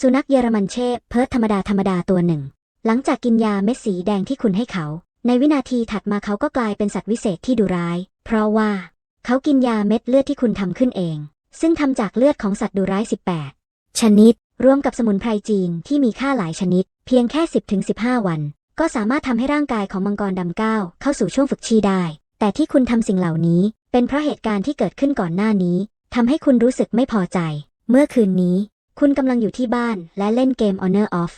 สุนัขเยอรมันเชฟเพิร์ทธรรมดาธรรมดาตัวหนึ่ง หลังจากกินยาเม็ดสีแดงที่คุณให้เขา ในวินาทีถัดมาเขาก็กลายเป็นสัตว์วิเศษที่ดุร้าย เพราะว่า เขากินยาเม็ดเลือดที่คุณทำขึ้นเอง ซึ่งทำจากเลือดของสัตว์ดุร้าย 18 ชนิด รวมกับสมุนไพรจีนที่มีค่าหลายชนิด เพียงแค่ 10-15 วัน ก็สามารถทำให้ร่างกายของมังกรดำก้าวเข้าสู่ช่วงฝึกชีได้ แต่ที่คุณทำสิ่งเหล่านี้ เป็นเพราะเหตุการณ์ที่เกิดขึ้นก่อนหน้านี้ทำให้คุณรู้สึกไม่พอใจ เมื่อคืนนี้ คุณกำลังอยู่ที่บ้านและเล่นเกม Honor of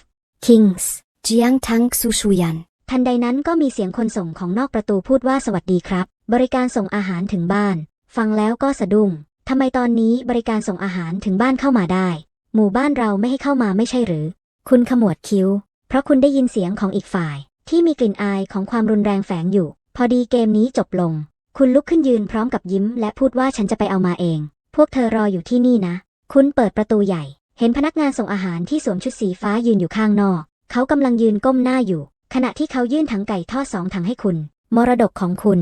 Kings เจียงทังซูชูยัน ทันใดนั้นก็มีเสียงคนส่งของนอกประตูพูดว่าสวัสดีครับ บริการส่งอาหารถึงบ้าน ฟังแล้วก็สะดุ้งทำไมตอนนี้บริการส่งอาหารถึงบ้านเข้ามาได้ หมู่บ้านเราไม่ให้เข้ามาไม่ใช่หรือ คุณขมวดคิ้ว เพราะคุณได้ยินเสียงของอีกฝ่าย ที่มีกลิ่นอายของความรุนแรงแฝงอยู่ พอดีเกมนี้จบลง คุณลุกขึ้นยืนพร้อมกับยิ้ม และพูดว่าฉันจะไปเอามาเอง พวกเธอรออยู่ที่นี่นะ คุณเปิดประตูใหญ่ เห็นพนักงานส่งอาหารที่สวมชุดสีฟ้ายืนอยู่ข้างนอก เขากำลังยืนก้มหน้าอยู่ ขณะที่เขายื่นถังไก่ทอดสองถังให้คุณ มรดกของคุณ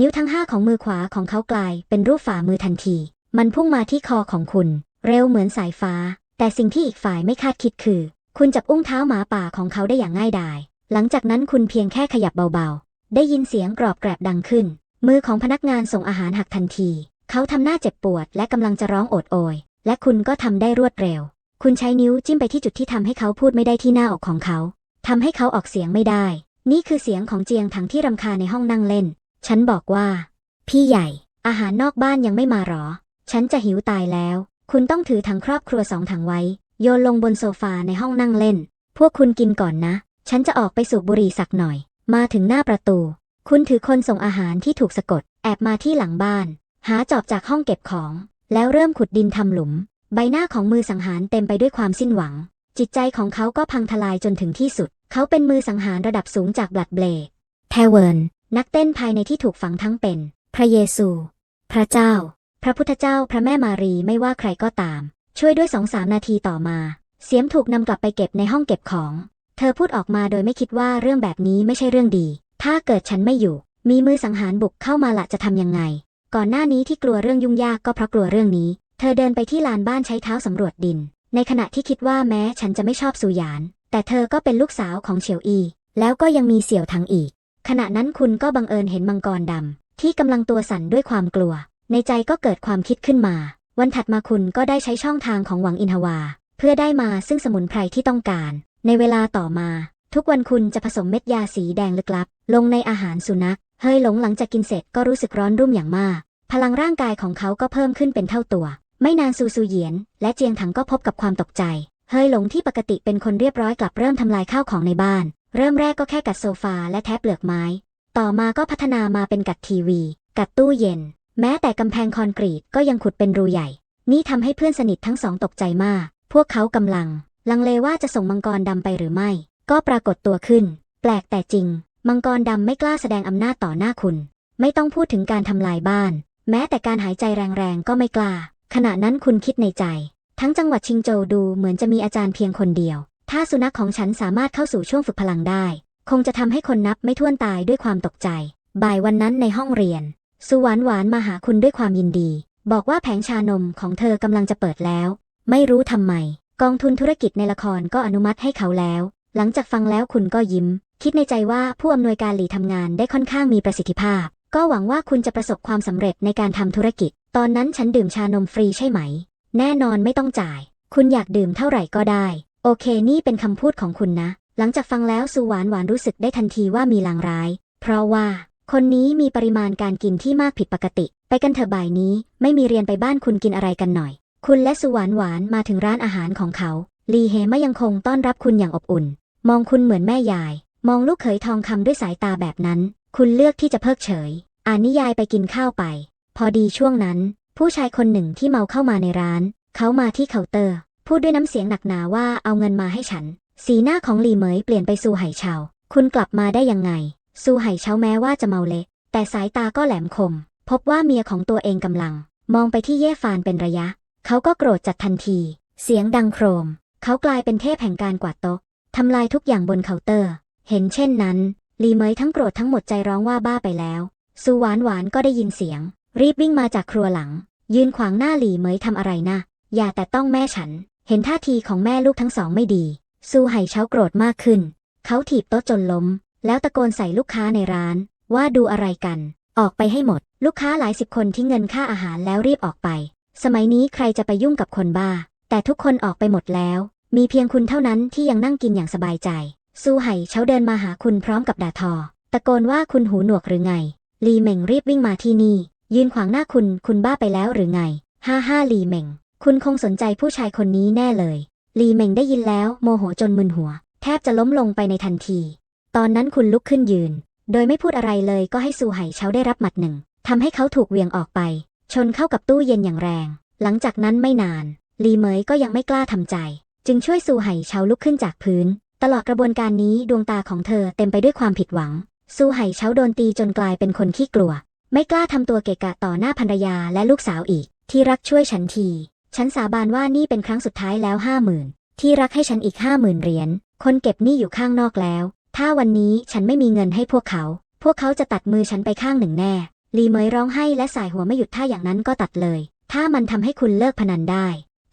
นิ้วทั้งห้าของมือขวาของเขากลายเป็นรูปฝ่ามือทันที มันพุ่งมาที่คอของคุณ เร็วเหมือนสายฟ้า แต่สิ่งที่อีกฝ่ายไม่คาดคิดคือ คุณจับอุ้งเท้าหมาป่าของเขาได้อย่างง่ายดาย หลังจากนั้นคุณเพียงแค่ขยับเบาๆ ได้ยินเสียงกรอบแกรบดังขึ้น มือของพนักงานส่งอาหารหักทันที เขาทำหน้าเจ็บปวดและกำลังจะร้องโอดโอย และคุณก็ทำได้รวดเร็ว คุณใช้นิ้วจิ้มไปที่จุดที่ทำให้เขาพูดไม่ได้ที่หน้าอกของเขาทำให้เขาออกเสียงไม่ได้ นี่คือเสียงของเจียงถังที่รำคาญในห้องนั่งเล่น ฉันบอกว่า พี่ใหญ่ อาหารนอกบ้านยังไม่มาหรอ ฉันจะหิวตายแล้ว คุณต้องถือถังครอบครัวสองถังไว้ โยนลงบนโซฟาในห้องนั่งเล่น พวกคุณกินก่อนนะ ฉันจะออกไปสูบบุหรี่สักหน่อย มาถึงหน้าประตู คุณถือคนส่งอาหารที่ถูกสะกด แอบมาที่หลังบ้าน หาจอบจากห้องเก็บของ แล้วเริ่มขุดดินทำหลุม ใบหน้าของมือสังหารเต็มไปด้วยความสิ้นหวัง จิตใจของเขาก็พังทลายจนถึงที่สุด เขาเป็นมือสังหารระดับสูงจากบลัดเบลดแทเวิร์นนักเต้นภายในที่ถูกฝังทั้งเป็น พระเยซู พระเจ้า พระพุทธเจ้า พระแม่มารีไม่ว่าใครก็ตาม ช่วยด้วยสองสามนาทีต่อมา เสียมถูกนำกลับไปเก็บในห้องเก็บของ เธอพูดออกมาโดยไม่คิดว่าเรื่องแบบนี้ไม่ใช่เรื่องดี ถ้าเกิดฉันไม่อยู่ มีมือสังหารบุกเข้ามาละจะทำยังไง ก่อนหน้านี้ที่กลัวเรื่องยุ่งยากก็เพราะกลัวเรื่องนี้ เธอเดินไปที่ลานบ้านใช้เท้าสำรวจดิน ในขณะที่คิดว่าแม้ฉันจะไม่ชอบสุยาน แต่เธอก็เป็นลูกสาวของเฉียวอี แล้วก็ยังมีเสี่ยวทังอีก ขณะนั้นคุณก็บังเอิญเห็นมังกรดำที่กำลังตัวสั่นด้วยความกลัว ในใจก็เกิดความคิดขึ้นมา วันถัดมาคุณก็ได้ใช้ช่องทางของหวังอินทวา เพื่อได้มาซึ่งสมุนไพรที่ต้องการ ในเวลาต่อมา ทุกวันคุณจะผสมเม็ดยาสีแดงลึกลับ ลงในอาหารสุนัขเฮยหลงหลังจากกินเสร็จก็รู้สึกร้อนรุ่มอย่างมาก พลังร่างกายของเขาก็เพิ่มขึ้นเป็นเท่าตัว ไม่นานซูซูเหยียน และเจียงถังก็พบกับความตกใจ เฮยหลงที่ปกติเป็นคนเรียบร้อยกลับเริ่มทำลายข้าวของในบ้าน เริ่มแรกก็แค่กัดโซฟาและแทบเปลือกไม้ ต่อมาก็พัฒนามาเป็นกัดทีวี กัดตู้เย็น แม้แต่กำแพงคอนกรีตก็ยังขุดเป็นรูใหญ่ นี่ทำให้เพื่อนสนิททั้งสองตกใจมาก พวกเขากำลัง ลังเลว่าจะส่งมังกรดำไปหรือไม่ ก็ปรากฏตัวขึ้น แปลกแต่จริง มังกรดำไม่กล้าแสดงอำนาจต่อหน้าคุณ ไม่ต้องพูดถึงการทำลายบ้าน แม้แต่การหายใจแรงๆก็ไม่กล้า ขณะนั้นคุณคิดในใจ ทั้งจังหวัดชิงโจวดูเหมือนจะมีอาจารย์เพียงคนเดียว ถ้าสุนัขของฉันสามารถเข้าสู่ช่วงฝึกพลังได้ คงจะทำให้คนนับไม่ถ้วนตายด้วยความตกใจ บ่ายวันนั้นในห้องเรียน สุหวานหวานมาหาคุณด้วยความยินดี บอกว่าแผงชานมของเธอกำลังจะเปิดแล้ว ไม่รู้ทำไม กองทุนธุรกิจในละครก็อนุมัติให้เขาแล้ว หลังจากฟังแล้วคุณก็ยิ้ม คิดในใจว่าผู้อำนวยการหลีทำงานได้ค่อนข้างมีประสิทธิภาพ ก็หวังว่าคุณจะประสบความสำเร็จในการทำธุรกิจ ตอนนั้นฉันดื่มชานมฟรีใช่ไหม แน่นอนไม่ต้องจ่าย คุณอยากดื่มเท่าไหร่ก็ได้ โอเคนี่เป็นคำพูดของคุณนะ หลังจากฟังแล้วสุหวานหวานรู้สึกได้ทันทีว่ามีลางร้าย เพราะว่า คนนี้มีปริมาณการกินที่มากผิดปกติ ไปกันเถอะบ่ายนี้ ไม่มีเรียนไปบ้านคุณกินอะไรกันหน่อย คุณและสุหวานหวานมาถึงร้านอาหารของเขา ลีเฮไม่ยังคงต้อนรับคุณอย่างอบอุ่น มองคุณเหมือนแม่ยาย มองลูกเขยทองคำด้วยสายตาแบบนั้น คุณเลือกที่จะเพิกเฉย อ่านนิยายไปกินข้าวไป พอดีช่วงนั้น ผู้ชายคนหนึ่งที่เมาเข้ามาในร้าน เขามาที่เคาน์เตอร์ พูดด้วยน้ำเสียงหนักหนาว่าเอาเงินมาให้ฉัน สีหน้าของหลีเหมยเปลี่ยนไปสู่ไหเฉาคุณกลับมาได้ยังไงสู่ไหเฉาแม้ว่าจะเมาเละแต่สายตาก็แหลมคม พบว่าเมียของตัวเองกำลัง มองไปที่เย่ฟานเป็นระยะ เขาก็โกรธจัดทันที เสียงดังโครม เขากลายเป็นเทพแห่งการกวาดโต๊ะทำลายทุกอย่างบนเคาน์เตอร์ เห็นเช่นนั้น ลีเหมยทั้งโกรธทั้งหมดใจร้องว่าบ้าไปแล้ว สูหวานหวานก็ได้ยินเสียง รีบวิ่งมาจากครัวหลัง ยืนขวางหน้าหลีเหมยทำอะไรนะ อย่าแต่ต้องแม่ฉัน เห็นท่าทีของแม่ลูกทั้งสองไม่ดี ซูไห่เช้าโกรธมากขึ้น เขาถีบโต๊ะจนล้ม แล้วตะโกนใส่ลูกค้าในร้าน ว่าดูอะไรกัน ออกไปให้หมด ลูกค้าหลายสิบคนทิ้งเงินค่าอาหารแล้วรีบออกไป สมัยนี้ใครจะไปยุ่งกับคนบ้า แต่ทุกคนออกไปหมดแล้ว มีเพียงคุณเท่านั้นที่ยังนั่งกินอย่างสบายใจซูไห่เช้าเดินมาหาคุณพร้อมกับด่าทอ ตะโกนว่าคุณหูหนวกหรือไง ลีเหม่งรีบวิ่งมาที่นี่ ยืนขวางหน้าคุณ คุณบ้าไปแล้วหรือไงห้าห้าลีเหม่ง คุณคงสนใจผู้ชายคนนี้แน่เลย ลีเหม่งได้ยินแล้วโมโหจนมึนหัว แทบจะล้มลงไปในทันที ตอนนั้นคุณลุกขึ้นยืน โดยไม่พูดอะไรเลยก็ให้ซูไห่เช้าได้รับหมัดหนึ่งทำให้เขาถูกเวียงออกไป ชนเข้ากับตู้เย็นอย่างแรง หลังจากนั้นไม่นาน ลีเหมยก็ยังไม่กล้าทำใจ จึงช่วยซูไห่เชาลุกขึ้นจากพื้น ตลอดกระบวนการนี้ดวงตาของเธอเต็มไปด้วยความผิดหวัง ซูไห่เช้าโดนตีจนกลายเป็นคนขี้กลัว ไม่กล้าทำตัวเกะกะต่อหน้าภรรยาและลูกสาวอีก ที่รักช่วยฉันที ฉันสาบานว่านี่เป็นครั้งสุดท้ายแล้วห้าหมื่นที่รักให้ฉันอีกห้าหมื่นเหรียญคนเก็บหนี้อยู่ข้างนอกแล้ว ถ้าวันนี้ฉันไม่มีเงินให้พวกเขา พวกเขาจะตัดมือฉันไปข้างหนึ่งแน่ลีเมยร้องไห้และสายหัวไม่หยุดถ้าอย่างนั้นก็ตัดเลย ถ้ามันทำให้คุณเลิกพนันได้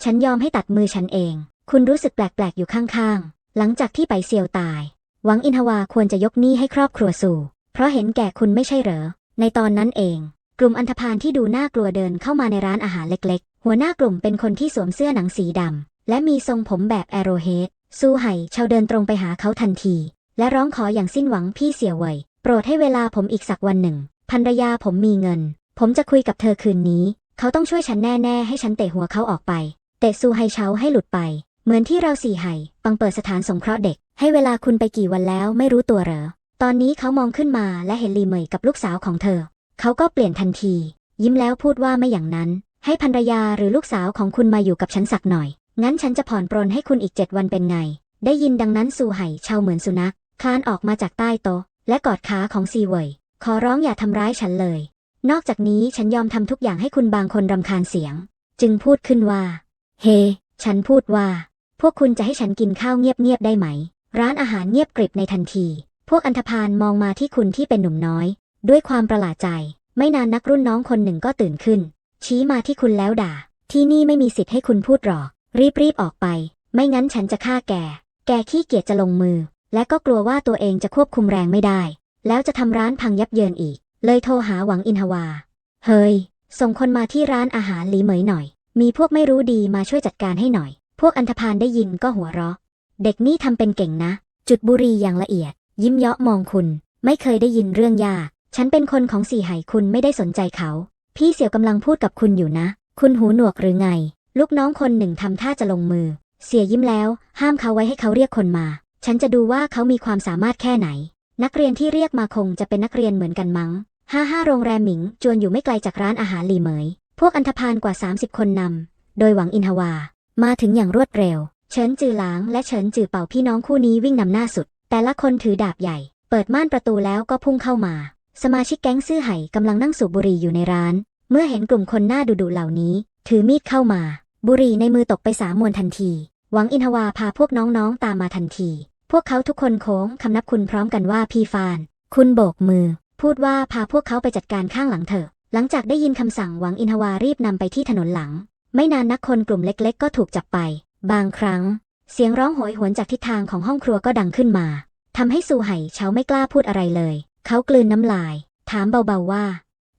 ฉันยอมให้ตัดมือฉันเอง คุณรู้สึกแปลกๆอยู่ข้างๆ หลังจากที่ไปเซียวตาย หวังอินทวาควรจะยกหนี้ให้ครอบครัวสู่ เพราะเห็นแก่คุณไม่ใช่เหรอ ในตอนนั้นเอง กลุ่มอันธพาลที่ดูน่ากลัวเดินเข้ามาในร้านอาหารเล็กๆ หัวหน้ากลุ่มเป็นคนที่สวมเสื้อหนังสีดำ และมีทรงผมแบบแอโรเฮดซูไห่เชาเดินตรงไปหาเขาทันที และร้องขออย่างสิ้นหวังพี่เสี่ยวเวยโปรดให้เวลาผมอีกสักวันหนึ่งภรรยาผมมีเงิน ผมจะคุยกับเธอคืนนี้ เขาต้องช่วยฉันแน่ ๆ ให้ฉันเตะหัวเขาออกไป เตะซูไฮเชาให้หลุดไป เหมือนที่เราสี่ไห่ปังเปิดสถานสงเคราะห์เด็ก ให้เวลาคุณไปกี่วันแล้วไม่รู้ตัวเหรอ ตอนนี้เขามองขึ้นมาและเห็นลีเหมยกับลูกสาวของเธอ เขาก็เปลี่ยนทันที ยิ้มแล้วพูดว่าไม่อย่างนั้น ให้ภรรยาหรือลูกสาวของคุณมาอยู่กับฉันสักหน่อย งั้นฉันจะผ่อนปรนให้คุณอีกเจ็ดวันเป็นไง ได้ยินดังนั้นซูไห่เชาเหมือนสุนัขคลานออกมาจากใต้โต๊ะและกอดขาของซีเวยขอร้องอย่าทำร้ายฉันเลย นอกจากนี้ฉันยอมทำทุกอย่างให้คุณบางคนรำคาญเสียง จึงพูดขึ้นว่า เฮฉันพูดว่า พวกคุณจะให้ฉันกินข้าวเงียบๆได้ไหม ร้านอาหารเงียบกริบในทันที พวกอันธพาลมองมาที่คุณที่เป็นหนุ่มน้อย ด้วยความประหลาดใจ ไม่นานนักรุ่นน้องคนหนึ่งก็ตื่นขึ้น ชี้มาที่คุณแล้วด่า ที่นี่ไม่มีสิทธิ์ให้คุณพูดหรอก รีบๆออกไป ไม่งั้นฉันจะฆ่าแก แกขี้เกียจจะลงมือ และก็กลัวว่าตัวเองจะควบคุมแรงไม่ได้ แล้วจะทำร้านพังยับเยินอีก เลยโทรหาหวังอินทวา เฮ้ย ส่งคนมาที่ร้านอาหารหลีเหมยหน่อย มีพวกไม่รู้ดีมาช่วยจัดการให้หน่อย พวกอันธพาลได้ยินก็หัวเราะ เด็กนี่ทำเป็นเก่งนะ จุดบุรีอย่างละเอียด ยิ้มเยาะมองคุณ ไม่เคยได้ยินเรื่องยากฉันเป็นคนของสี่ไหคุณไม่ได้สนใจเขา พี่เสี่ยวกำลังพูดกับคุณอยู่นะ คุณหูหนวกหรือไง ลูกน้องคนหนึ่งทำท่าจะลงมือ เสียยิ้มแล้ว ห้ามเขาไว้ให้เขาเรียกคนมา ฉันจะดูว่าเขามีความสามารถแค่ไหน นักเรียนที่เรียกมาคงจะเป็นนักเรียนเหมือนกันมั้งห้าห้าโรงแรมหมิงจวนอยู่ไม่ไกลจากร้านอาหารหลีเหมย พวกอันธพาลกว่า 30 คนนำโดยหวังอินทวา มาถึงอย่างรวดเร็ว เฉินจือหลางและเฉินจือเป่าพี่น้องคู่นี้วิ่งนำหน้าสุด แต่ละคนถือดาบใหญ่ เปิดม่านประตูแล้วก็พุ่งเข้ามา สมาชิกแก๊งซื่อไห่กำลังนั่งสูบบุหรี่อยู่ในร้าน เมื่อเห็นกลุ่มคนหน้าดุดุเหล่านี้ ถือมีดเข้ามา บุหรี่ในมือตกไปสามมวนทันทีหวังอินทวาพาพวกน้องๆตามมาทันที พวกเขาทุกคนโค้งคำนับคุณพร้อมกันว่าพี่ฟาน คุณโบกมือ พูดว่าพาพวกเขาไปจัดการข้างหลังเถอะ หลังจากได้ยินคำสั่งหวังอินทวารีบนำไปที่ถนนหลัง ไม่นานนักคนกลุ่มเล็กๆ ก็ถูกจับไป บางครั้ง เสียงร้องโหยหวนจากทิศทางของห้องครัวก็ดังขึ้นมาทำให้ซูไห่เฉาไม่กล้าพูดอะไรเลย เขากลืนน้ำลาย ถามเบาๆว่า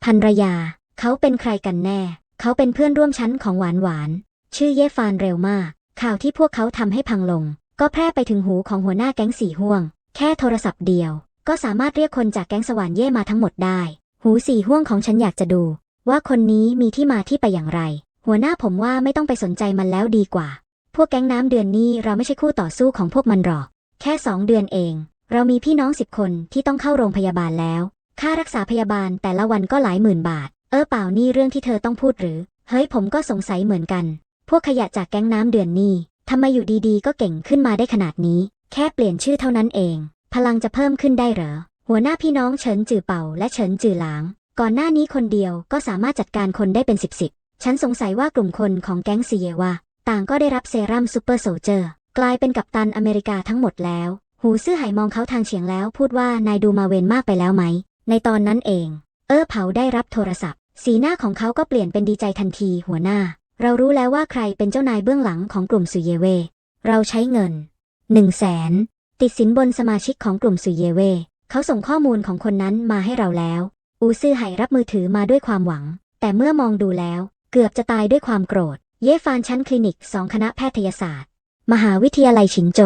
ภรรยา เขาเป็นใครกันแน่ เขาเป็นเพื่อนร่วมชั้นของหวานหวาน ชื่อเย่ฟานเร็วมาก ข่าวที่พวกเขาทำให้พังลง ก็แพร่ไปถึงหูของหัวหน้าแก๊งสี่ห่วง แค่โทรศัพท์เดียว ก็สามารถเรียกคนจากแก๊งสวรรค์เย่มาทั้งหมดได้ หูสี่ห่วงของฉันอยากจะดู ว่าคนนี้มีที่มาที่ไปอย่างไร หัวหน้าผมว่าไม่ต้องไปสนใจมันแล้วดีกว่า พวกแก๊งน้ำเดือนนี้เราไม่ใช่คู่ต่อสู้ของพวกมันหรอก แค่สองเดือนเอง เรามีพี่น้องสิบคนที่ต้องเข้าโรงพยาบาลแล้ว ค่ารักษาพยาบาลแต่ละวันก็หลายหมื่นบาท เออเปล่านี่เรื่องที่เธอต้องพูดหรือ เฮ้ยผมก็สงสัยเหมือนกัน พวกขยะจากแก๊งน้ำเดือนนี้ทำไมอยู่ดีๆ ก็เก่งขึ้นมาได้ขนาดนี้ แค่เปลี่ยนชื่อเท่านั้นเอง พลังจะเพิ่มขึ้นได้เหรอ หัวหน้าพี่น้องเฉินจือเป่าและเฉินจือหลาง ก่อนหน้านี้คนเดียวก็สามารถจัดการคนได้เป็นสิบสิบ ฉันสงสัยว่ากลุ่มคนของแก๊งซีเยวาต่างก็ได้รับเซรั่มซูเปอร์โซเจอร์ กลายเป็นกัปตันอเมริกาทั้งหมดแล้ว หูซื่อไหมองเขาทางเฉียงแล้ว พูดว่านายดูมาเวนมากไปแล้วไหม ในตอนนั้นเอง เออเผาได้รับโทรศัพท์ สีหน้าของเขาก็เปลี่ยนเป็นดีใจทันทีหัวหน้า เรารู้แล้วว่าใครเป็นเจ้านายเบื้องหลังของกลุ่มสุเยเว เราใช้เงินหนึ่งแสนติดสินบนสมาชิกของกลุ่มสุเยเว เขาส่งข้อมูลของคนนั้นมาให้เราแล้ว อูซื่อไห่รับมือถือมาด้วยความหวัง แต่เมื่อมองดูแล้ว เกือบจะตายด้วยความโกรธ เย่ฟานชั้นคลินิกสองคณะแพทยศาสตร์ มหาวิทยาลัยฉินโจ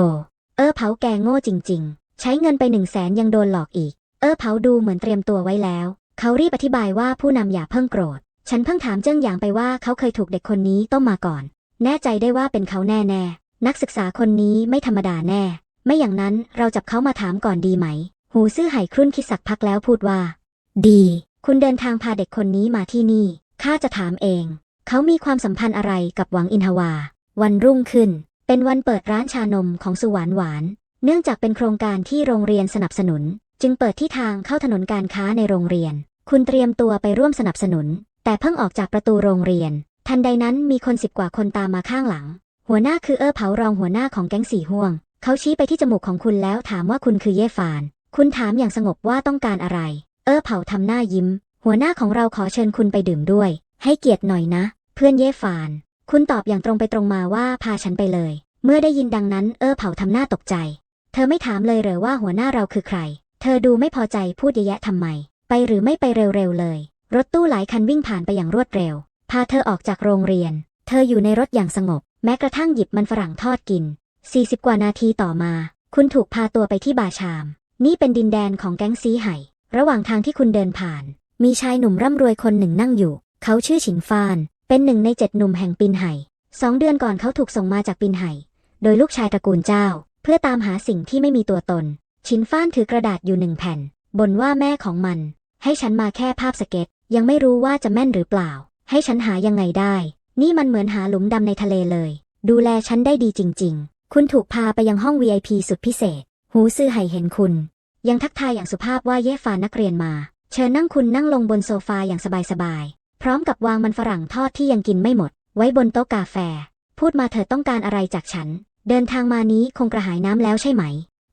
เออเผาแกงโง่จริง ๆ ใช้เงินไปหนึ่งแสนยังโดนหลอกอีก เออเผาดูเหมือนเตรียมตัวไว้แล้ว เขารีบอธิบายว่าผู้นำอย่าเพิ่งโกรธ ฉันเพิ่งถามเจิ้งหยางไปว่าเขาเคยถูกเด็กคนนี้ต้มมาก่อน แน่ใจได้ว่าเป็นเขาแน่ๆ นักศึกษาคนนี้ไม่ธรรมดาแน่ ไม่อย่างนั้นเราจับเขามาถามก่อนดีไหม หูซื่อไห่ครุ่นคิดสักพักแล้วพูดว่า ดี คุณเดินทางพาเด็กคนนี้มาที่นี่ ข้าจะถามเอง เขามีความสัมพันธ์อะไรกับหวังอินทวา วันรุ่งขึ้น เป็นวันเปิดร้านชานมของสุหวานหวาน เนื่องจากเป็นโครงการที่โรงเรียนสนับสนุน จึงเปิดที่ทางเข้าถนนการค้าในโรงเรียน คุณเตรียมตัวไปร่วมสนับสนุน แต่เพิ่งออกจากประตูโรงเรียน ทันใดนั้นมีคนสิบกว่าคนตามมาข้างหลัง หัวหน้าคือเออเผารองหัวหน้าของแก๊งสี่ห่วง เขาชี้ไปที่จมูกของคุณแล้วถามว่าคุณคือเย่ฟาน คุณถามอย่างสงบว่าต้องการอะไร เออเผาทำหน้ายิ้ม หัวหน้าของเราขอเชิญคุณไปดื่มด้วย ให้เกียรติหน่อยนะ เพื่อนเย่ฟาน คุณตอบอย่างตรงไปตรงมาว่าพาฉันไปเลย เมื่อได้ยินดังนั้นเออเผาทำหน้าตกใจ เธอไม่ถามเลยเหรอว่าหัวหน้าเราคือใคร เธอดูไม่พอใจพูดเยอะแยะทำไม ไปหรือไม่ไปเร็วๆเลย รถตู้หลายคันวิ่งผ่านไปอย่างรวดเร็ว พาเธอออกจากโรงเรียน เธออยู่ในรถอย่างสงบ แม้กระทั่งหยิบมันฝรั่งทอดกิน 40 กว่านาทีต่อมา คุณถูกพาตัวไปที่บาชาม นี่เป็นดินแดนของแก๊งซีไห่ ระหว่างทางที่คุณเดินผ่าน มีชายหนุ่มร่ำรวยคนหนึ่งนั่งอยู่ เขาชื่อฉินฟาน เป็นหนึ่งในเจ็ดหนุ่มแห่งปินไห่สองเดือนก่อนเขาถูกส่งมาจากปินไห่ โดยลูกชายตระกูลเจ้า เพื่อตามหาสิ่งที่ไม่มีตัวตนชินฟานถือกระดาษอยู่หนึ่งแผ่นบนว่าแม่ของมัน ให้ฉันมาแค่ภาพสเก็ต ยังไม่รู้ว่าจะแม่นหรือเปล่า ให้ฉันหายังไงได้ นี่มันเหมือนหาหลุมดำในทะเลเลย ดูแลฉันได้ดีจริง ๆ คุณถูกพาไปยังห้อง VIP สุดพิเศษ หูซื่อไห่เห็นคุณ ยังทักทายอย่างสุภาพว่าเย่ฟานนักเรียนมา เชิญนั่งคุณนั่งลงบนโซฟาอย่างสบายๆ พร้อมกับวางมันฝรั่งทอดที่ยังกินไม่หมด ไว้บนโต๊ะกาแฟ พูดมาเธอต้องการอะไรจากฉัน เดินทางมานี้คงกระหายน้ำแล้วใช่ไหม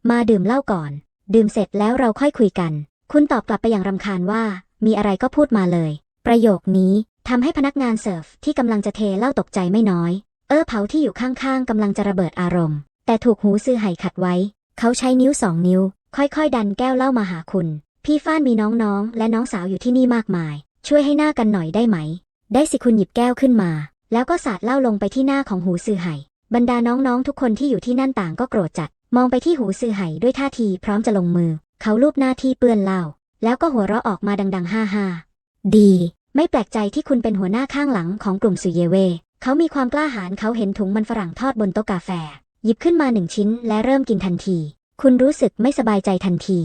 มาดื่มเหล้าก่อน ดื่มเสร็จแล้วเราค่อยคุยกัน คุณตอบกลับไปอย่างรำคาญว่า มีอะไรก็พูดมาเลย ประโยคนี้ทำให้พนักงานเสิร์ฟที่กำลังจะเทเหล้าตกใจไม่น้อย เออเผาที่อยู่ข้างๆกำลังจะระเบิดอารมณ์ แต่ถูกหูซื่อไห่ขัดไว้ เขาใช้นิ้วสองนิ้ว ค่อยๆ ดันแก้วเหล้ามาหาคุณ พี่ฟ้านมีน้องๆ และน้องสาวอยู่ที่นี่มากมาย ช่วยให้หน้ากันหน่อยได้ไหม ได้สิคุณหยิบแก้วขึ้นมา แล้วก็สาดเหล้าลงไปที่หน้าของหูซือไห่บรรดาน้องๆ ทุกคนที่อยู่ที่นั่นต่างก็โกรธจัด มองไปที่หูซือไห่ด้วยท่าทีพร้อมจะลงมือ เขาลูบหน้าที่เปื้อนเหล้าแล้วก็หัวเราะออกมาดังๆฮ่าฮ่าๆดี ไม่แปลกใจที่คุณเป็นหัวหน้าข้างหลังของกลุ่มสุเยเว เขามีความกล้าหาญเขาเห็นถุงมันฝรั่งทอดบนโต๊ะกาแฟ หยิบขึ้นมาหนึ่งชิ้นและเริ่มกินทันที คุณรู้สึกไม่สบายใจทันที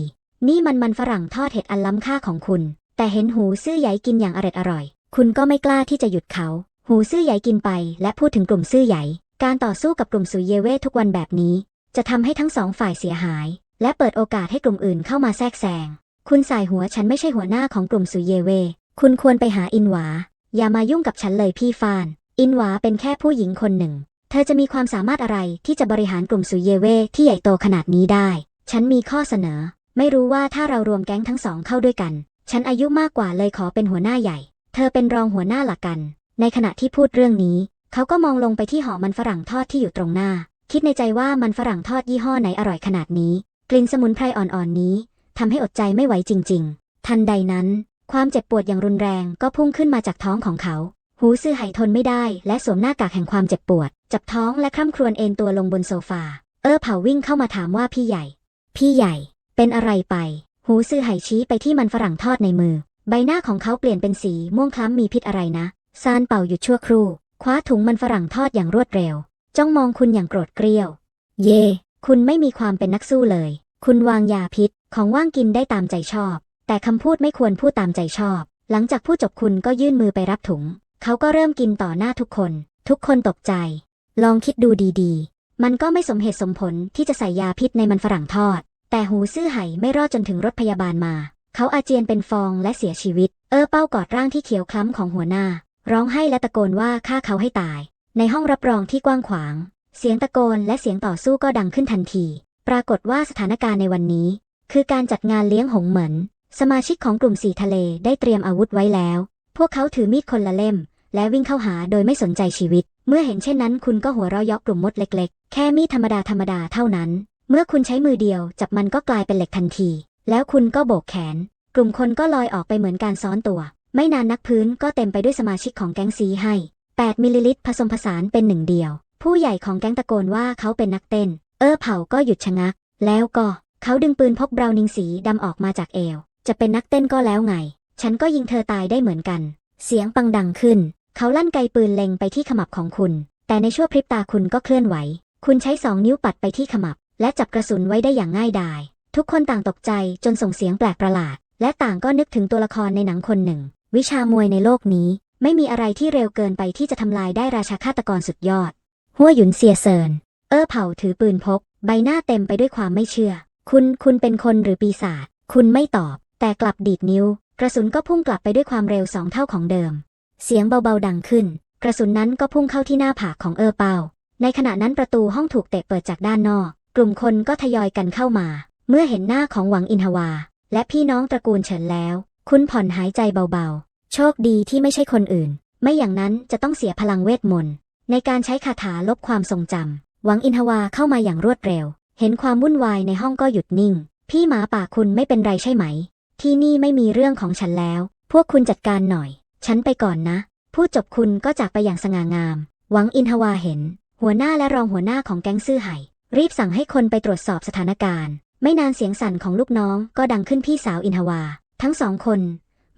นี่มันมันฝรั่งทอดเห็ดอันล้ำค่าของคุณ แต่เห็นหูซื่อใหญ่กินอย่างอร็ดอร่อย คุณก็ไม่กล้าที่จะหยุดเขา หูซื่อใหญ่กินไปและพูดถึงกลุ่มซื่อใหญ่ การต่อสู้กับกลุ่มสุเยเวทุกวันแบบนี้ จะทำให้ทั้งสองฝ่ายเสียหาย และเปิดโอกาสให้กลุ่มอื่นเข้ามาแทรกแซง คุณสายหัวฉันไม่ใช่หัวหน้าของกลุ่มสุเยเว คุณควรไปหาอินหวา อย่ามายุ่งกับฉันเลยพี่ฟาน อินหวาเป็นแค่ผู้หญิงคนหนึ่ง เธอจะมีความสามารถอะไรที่จะบริหารกลุ่มสุเยเวที่ใหญ่โตขนาดนี้ได้ ฉันมีข้อเสนอ ไม่รู้ว่าถ้าเรารวมแก๊งทั้งสองเข้าด้วยกัน ฉันอายุมากกว่าเลยขอเป็นหัวหน้าใหญ่ เธอเป็นรองหัวหน้าหลักกัน ในขณะที่พูดเรื่องนี้ เขาก็มองลงไปที่ห่อมันฝรั่งทอดที่อยู่ตรงหน้า คิดในใจว่ามันฝรั่งทอดยี่ห้อไหนอร่อยขนาดนี้ กลิ่นสมุนไพรอ่อนๆนี้ทำให้อดใจไม่ไหวจริง ๆ ทันใดนั้น ความเจ็บปวดอย่างรุนแรงก็พุ่งขึ้นมาจากท้องของเขา หูซื่อไหทนไม่ได้และสวมหน้ากากแห่งความเจ็บปวด จับท้องและคร่ำครวญเอนตัวลงบนโซฟา เออเผาวิ่งเข้ามาถามว่าพี่ใหญ่ พี่ใหญ่ เป็นอะไรไป หูซื่อไหชี้ไปที่มันฝรั่งทอดในมือ ใบหน้าของเขาเปลี่ยนเป็นสีม่วงคล้ำมีพิษอะไรนะ ซานเป่าหยุดชั่วครู่ คว้าถุงมันฝรั่งทอดอย่างรวดเร็ว จ้องมองคุณอย่างโกรธเกรี้ยว เย่คุณไม่มีความเป็นนักสู้เลย คุณวางยาพิษของว่างกินได้ตามใจชอบ แต่คำพูดไม่ควรพูดตามใจชอบ หลังจากพูดจบคุณก็ยื่นมือไปรับถุง เขาก็เริ่มกินต่อหน้าทุกคน ทุกคนตกใจ ลองคิดดูดีๆ มันก็ไม่สมเหตุสมผลที่จะใส่ยาพิษในมันฝรั่งทอด แต่หูซื่อไห่ไม่รอดจนถึงรถพยาบาลมา เขาอาเจียนเป็นฟองและเสียชีวิต เออเป้ากอดร่างที่เขียวคล้ำของหัวหน้า ร้องไห้และตะโกนว่าฆ่าเขาให้ตาย ในห้องรับรองที่กว้างขวาง เสียงตะโกนและเสียงต่อสู้ก็ดังขึ้นทันที ปรากฏว่าสถานการณ์ในวันนี้ คือการจัดงานเลี้ยงหงเหมินสมาชิกของกลุ่มสีทะเลได้เตรียมอาวุธไว้แล้ว พวกเขาถือมีดคนละเล่ม และวิ่งเข้าหาโดยไม่สนใจชีวิต เมื่อเห็นเช่นนั้น คุณก็หัวเราะยาะกลุ่มมดเล็ก ๆ แค่มีดธรรมดาธรรมดาเท่านั้น เมื่อคุณใช้มือเดียวจับมันก็กลายเป็นเหล็กทันที แล้วคุณก็โบกแขน กลุ่มคนก็ลอยออกไปเหมือนการซ้อนตัว ไม่นานนักพื้นก็เต็มไปด้วยสมาชิกของแก๊งซีให้ 8 มิลลิลิตรผสมผสานเป็นหนึ่งเดียว ผู้ใหญ่ของแก๊งตะโกนว่าเขาเป็นนักเต้น เออเผาก็หยุดชะงัก แล้วก็เขาดึงปืนพกบราวนิงสีดำออกมาจากเอว จะเป็นนักเต้นก็แล้วไง ฉันก็ยิงเธอตายได้เหมือนกัน เสียงปังดังขึ้น เขาลั่นไกปืนเล็งไปที่ขมับของคุณ แต่ในชั่วพริบตาคุณก็เคลื่อนไหว คุณใช้สองนิ้วปัดไปที่ขมับ และจับกระสุนไว้ได้อย่างง่ายดาย ทุกคนต่างตกใจจนส่งเสียงแปลกประหลาด และต่างก็นึกถึงตัวละครในหนังคนหนึ่ง วิชามวยในโลกนี้ ไม่มีอะไรที่เร็วเกินไปที่จะทำลายได้ราชาฆาตกรสุดยอด หัวหยุนเซียเซินเออเผาถือปืนพก ใบหน้าเต็มไปด้วยความไม่เชื่อ คุณคุณเป็นคนหรือปีศาจคุณไม่ตอบ แต่กลับดีดนิ้ว กระสุนก็พุ่งกลับไปด้วยความเร็วสองเท่าของเดิม เสียงเบาๆดังขึ้น กระสุนนั้นก็พุ่งเข้าที่หน้าผากของเออเปาในขณะนั้นประตูห้องถูกเตะเปิดจากด้านนอกก ลุ่มคนก็ทยอยกันเข้ามา เมื่อเห็นหน้าของหวังอินทวา และพี่น้องตระกูลเฉินแล้ว คุณผ่อนหายใจเบาๆ โชคดีที่ไม่ใช่คนอื่น ไม่อย่างนั้นจะต้องเสียพลังเวทมนต์ในการใช้คาถาลบความทรงจำหวังอินทวาเข้ามาอย่างรวดเร็ว เห็นความวุ่นวายในห้องก็หยุดนิ่ง พี่หมาป่าคุณไม่เป็นไรใช่ไหม ที่นี่ไม่มีเรื่องของฉันแล้ว พวกคุณจัดการหน่อย ฉันไปก่อนนะพูดจบคุณก็จากไปอย่างสง่างาม หวังอินทวาเห็น หัวหน้าและรองหัวหน้าของแก๊งซื่อไห่ รีบสั่งให้คนไปตรวจสอบสถานการณ์ ไม่นานเสียงสั่นของลูกน้องก็ดังขึ้นพี่สาวอินทวา ทั้งสองคน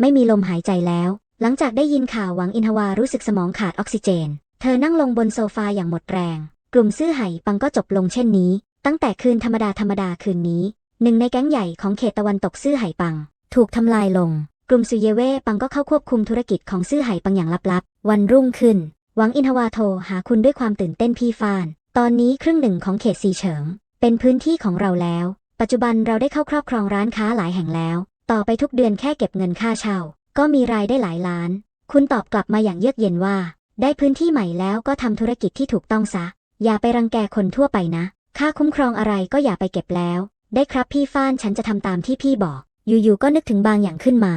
ไม่มีลมหายใจแล้ว หลังจากได้ยินข่าวหวังอินทวารู้สึกสมองขาดออกซิเจน เธอนั่งลงบนโซฟาอย่างหมดแรง กลุ่มซื่อไห่ปังก็จบลงเช่นนี้ ตั้งแต่คืนธรรมดาธรรมดาคืนนี้ หนึ่งในแก๊งใหญ่ของเขตตะวันตกซื่อไห่ปัง ถูกทำลายลง กลุ่มซุเยเว่ปังก็เข้าควบคุมธุรกิจของซื่อไห่ปังอย่างลับๆ วันรุ่งขึ้นหวังอินทวาโทรหาคุณด้วยความตื่นเต้นพี่ฟาน ตอนนี้ครึ่งหนึ่งของเขตซีเฉิง เป็นพื้นที่ของเราแล้ว ปัจจุบันเราได้เข้าครอบครองร้านค้าหลายแห่งแล้ว ต่อไปทุกเดือนแค่เก็บเงินค่าเช่า ก็มีรายได้หลายล้าน คุณตอบกลับมาอย่างเยือกเย็นว่า ได้พื้นที่ใหม่แล้วก็ทำธุรกิจที่ถูกต้องซะ อย่าไปรังแกคนทั่วไปนะ ค่าคุ้มครองอะไรก็อย่าไปเก็บแล้ว ได้ครับพี่ฟ้านฉันจะทำตามที่พี่บอก อยู่ๆก็นึกถึงบางอย่างขึ้นมา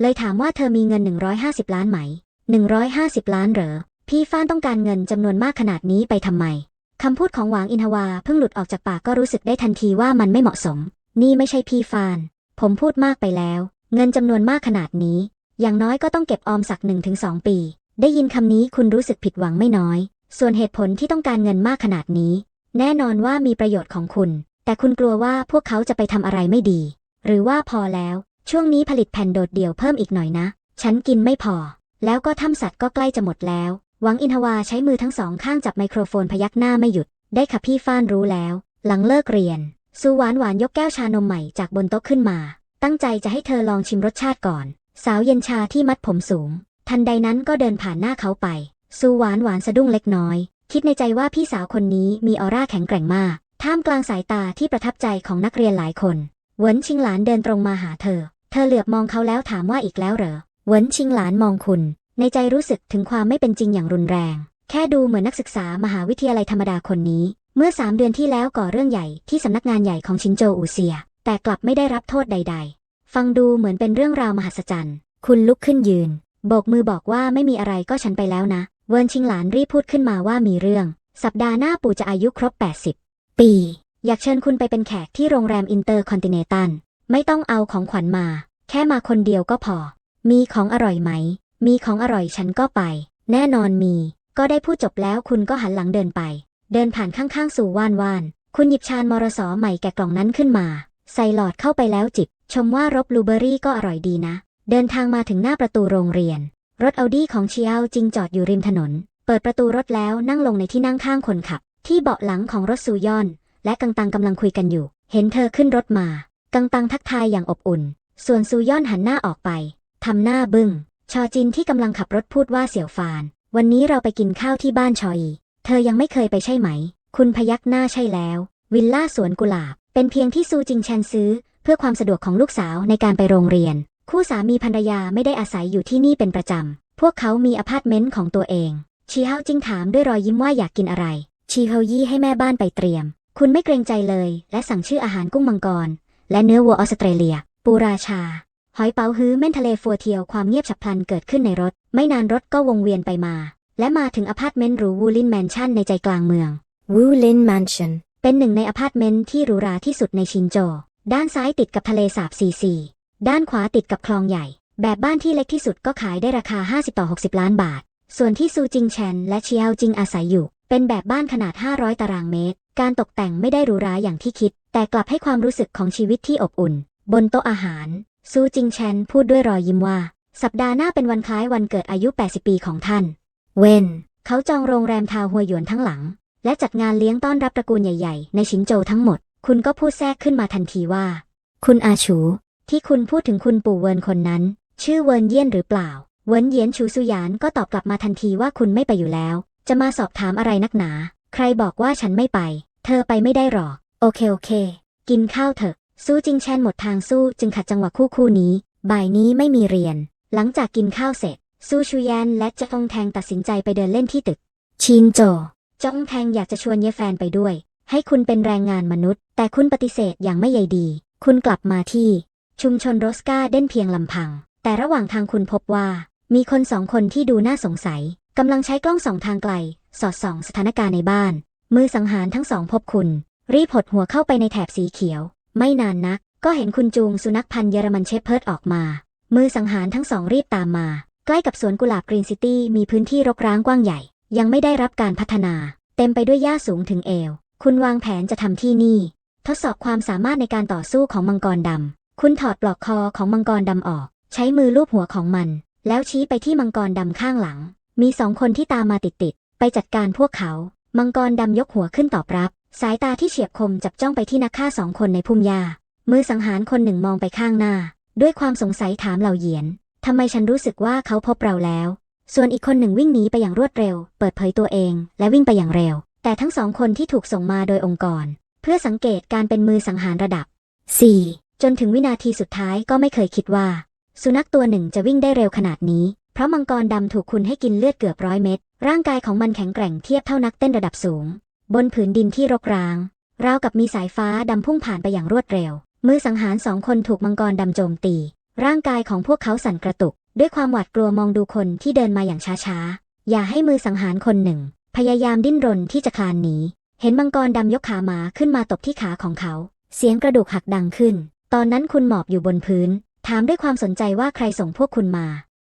เลยถามว่าเธอมีเงิน 150 ล้านไหม 150 ล้านเหรอ พี่ฟ้านต้องการเงินจำนวนมากขนาดนี้ไปทำไม คำพูดของหวางอินทวาเพิ่งหลุดออกจากปากก็รู้สึกได้ทันทีว่ามันไม่เหมาะสม นี่ไม่ใช่พี่ฟาน ผมพูดมากไปแล้ว เงินจำนวนมากขนาดนี้ อย่างน้อยก็ต้องเก็บออมสักหนึ่งถึงสองปี ได้ยินคำนี้คุณรู้สึกผิดหวังไม่น้อย ส่วนเหตุผลที่ต้องการเงินมากขนาดนี้ แน่นอนว่ามีประโยชน์ของคุณ แต่คุณกลัวว่าพวกเขาจะไปทำอะไรไม่ดี หรือว่าพอแล้ว ช่วงนี้ผลิตแผ่นโดดเดี่ยวเพิ่มอีกหน่อยนะ ฉันกินไม่พอ แล้วก็ถ้ำสัตว์ก็ใกล้จะหมดแล้ว หวังอินทวาใช้มือทั้งสองข้างจับไมโครโฟนพยักหน้าไม่หยุด ได้ค่ะพี่ฟ้านรู้แล้ว หลังเลิกเรียนซูหวานหวานยกแก้วชานมใหม่จากบนโต๊ะขึ้นมา ตั้งใจจะให้เธอลองชิมรสชาติก่อน สาวเย็นชาที่มัดผมสูง ทันใดนั้นก็เดินผ่านหน้าเขาไปซูหวานหวานสะดุ้งเล็กน้อย คิดในใจว่าพี่สาวคนนี้มีออร่าแข็งแกร่งมาก ท่ามกลางสายตาที่ประทับใจของนักเรียนหลายคนเหวินชิงหลานเดินตรงมาหาเธอ เธอเหลือบมองเขาแล้วถามว่าอีกแล้วเหรอเหวินชิงหลานมองคุณ ในใจรู้สึกถึงความไม่เป็นจริงอย่างรุนแรง แค่ดูเหมือนนักศึกษามหาวิทยาลัยธรรมดาคนนี้ เมื่อสามเดือนที่แล้วก่อเรื่องใหญ่ที่สำนักงานใหญ่ของชินโจอูเซีย แต่กลับไม่ได้รับโทษใด ๆ ฟังดูเหมือนเป็นเรื่องราวมหัศจรรย์ คุณลุกขึ้นยืน โบกมือบอกว่าไม่มีอะไรก็ฉันไปแล้วนะ เวินชิงหลานรีบพูดขึ้นมาว่ามีเรื่อง สัปดาห์หน้าปู่จะอายุครบ 80 ปี อยากเชิญคุณไปเป็นแขกที่โรงแรมอินเตอร์คอนติเนตัลไม่ต้องเอาของขวัญมา แค่มาคนเดียวก็พอ มีของอร่อยไหม มีของอร่อยฉันก็ไป แน่นอนมี ก็ได้พูดจบแล้วคุณก็หันหลังเดินไป เดินผ่านข้างๆ สู่ว่านว่าน คุณหยิบชานมรสอใหม่แกะกล่องนั้นขึ้นมา ใส่หลอดเข้าไปแล้วจิบ ชมว่ารสบลูเบอรี่ก็อร่อยดีนะ เดินทางมาถึงหน้าประตูโรงเรียน รถเอาดี้ของเชียวจิงจอดอยู่ริมถนน เปิดประตูรถแล้วนั่งลงในที่นั่งข้างคนขับ ที่เบาะหลังของรถซูยอน และกังตังกำลังคุยกันอยู่ เห็นเธอขึ้นรถมา กังตังทักทายอย่างอบอุ่น ส่วนซูยอนหันหน้าออกไปทำหน้าบึง้ง ชอจินที่กำลังขับรถพูดว่าเสี่ยวฟาน วันนี้เราไปกินข้าวที่บ้านชออี เธอยังไม่เคยไปใช่ไหม คุณพยักหน้าใช่แล้ว วิลล่าสวนกุหลาบ เป็นเพียงที่ซูจิงแชนซื้อ เพื่อความสะดวกของลูกสาวในการไปโรงเรียน คู่สามีภรรยาไม่ได้อาศัยอยู่ที่นี่เป็นประจำ พวกเขามีอพาร์ตเมนต์ของตัวเอง ชีเฮาจิงถามด้วยรอยยิ้มว่าอยากกินอะไร ชีเฮายี่ให้แม่บ้านไปเตรียม คุณไม่เกรงใจเลย และสั่งชื่ออาหารกุ้งมังกร และเนื้อวัวออสเตรเลีย ปูราชา หอยเป๋าฮื้อเม่นทะเลฟัวเทียวความเงียบฉับพลันเกิดขึ้นในรถ ไม่นานรถก็วงเวียนไปมา และมาถึงอพาร์ตเมนต์หรูวูลินแมนชั่นในใจกลางเมือง Wu Lin Mansion. เป็นหนึ่งในอพาร์ตเมนต์ที่หรูหราที่สุดในชินโจ ด้านซ้ายติดกับทะเลสาบซีซี ด้านขวาติดกับคลองใหญ่ แบบบ้านที่เล็กที่สุดก็ขายได้ราคา 50 ต่อ 60 ล้านบาท ส่วนที่ซูจิงแชนและเชียวจิงอาศัยอยู่ เป็นแบบบ้านขนาด 500 ตารางเมตร การตกแต่งไม่ได้หรูหราอย่างที่คิด แต่กลับให้ความรู้สึกของชีวิตที่อบอุ่น บนโต๊ะอาหาร ซูจิงแชนพูดด้วยรอยยิ้มว่า สัปดาห์หน้าเป็นวันคล้ายวันเกิดอายุ 80 ปีของท่าน เวนเขาจองโรงแรมทาวหัวหยวนทั้งหลัง และจัดงานเลี้ยงต้อนรับตระกูลใหญ่ ๆ ในชินโจวทั้งหมด คุณก็พูดแทรกขึ้นมาทันทีว่า คุณอาชู ที่คุณพูดถึงคุณปู่เวินคนนั้น ชื่อเวินเยี่ยนหรือเปล่า เวินเยียนชูซุยานก็ตอบกลับมาทันทีว่าคุณไม่ไปอยู่แล้ว จะมาสอบถามอะไรนักหนา ใครบอกว่าฉันไม่ไป เธอไปไม่ได้หรอก โอเคโอเค กินข้าวเถอะ สู้จิงแชนหมดทางสู้จึงขัดจังหวะคู่คู่นี้ บ่ายนี้ไม่มีเรียน หลังจากกินข้าวเสร็จ สู้ชูยานและจองแทงตัดสินใจไปเดินเล่นที่ตึก ชินโจจองแทงอยากจะชวนเยแฟนไปด้วย ให้คุณเป็นแรงงานมนุษย์ แต่คุณปฏิเสธอย่างไม่ใยดี คุณกลับมาที่ ชุมชนโรสกาเด่นเพียงลำพัง แต่ระหว่างทางคุณพบว่า มีคนสองคนที่ดูน่าสงสัยกำลังใช้กล้องสองทางไกล สอดส่องสถานการณ์ในบ้าน มือสังหารทั้งสองพบคุณ รีบหดหัวเข้าไปในแถบสีเขียว ไม่นานนัก ก็เห็นคุณจูงสุนัขพันธ์เยอรมันเชฟเพิร์ดออกมา มือสังหารทั้งสองรีบตามมา ใกล้กับสวนกุหลาบกรีนซิตี้มีพื้นที่รกร้างกว้างใหญ่ ยังไม่ได้รับการพัฒนา เต็มไปด้วยหญ้าสูงถึงเอว คุณวางแผนจะทำที่นี่ ทดสอบความสามารถในการต่อสู้ของมังกรดำคุณถอดปลอกคอของมังกรดำออก ใช้มือลูบหัวของมัน แล้วชี้ไปที่มังกรดำข้างหลัง มีสองคนที่ตามมาติดๆไปจัดการพวกเขา มังกรดำยกหัวขึ้นตอบรับ สายตาที่เฉียบคมจับจ้องไปที่นักฆ่าสองคนในพุ่มหญ้ามือสังหารคนหนึ่งมองไปข้างหน้า ด้วยความสงสัยถามเหล่าเหยียนทำไมฉันรู้สึกว่าเขาพบเราแล้ว ส่วนอีกคนหนึ่งวิ่งหนีไปอย่างรวดเร็ว เปิดเผยตัวเอง และวิ่งไปอย่างเร็ว แต่ทั้งสองคนที่ถูกส่งมาโดยองค์กร เพื่อสังเกตการเป็นมือสังหารระดับ 4. จนถึงวินาทีสุดท้ายก็ไม่เคยคิดว่า สุนัขตัวหนึ่งจะวิ่งได้เร็วขนาดนี้ เพราะมังกรดำถูกคุณให้กินเลือดเกือบร้อยเม็ดร่างกายของมันแข็งแกร่งเทียบเท่านักเต้นระดับสูง บนผืนดินที่รกร้าง ราวกับมีสายฟ้าดำพุ่งผ่านไปอย่างรวดเร็ว มือสังหารสองคนถูกมังกรดำโจมตี ร่างกายของพวกเขาสั่นกระตุก ด้วยความหวาดกลัวมองดูคนที่เดินมาอย่างช้าๆ อย่าให้มือสังหารคนหนึ่ง พยายามดิ้นรนที่จะคลานหนี เห็นมังกรดำยกขาหมาขึ้นมาตบที่ขาของเขา เสียงกระดูกหักดังขึ้น ตอนนั้นคุณหมอบอยู่บนพื้น ถามด้วยความสนใจว่าใครส่งพวกคุณมา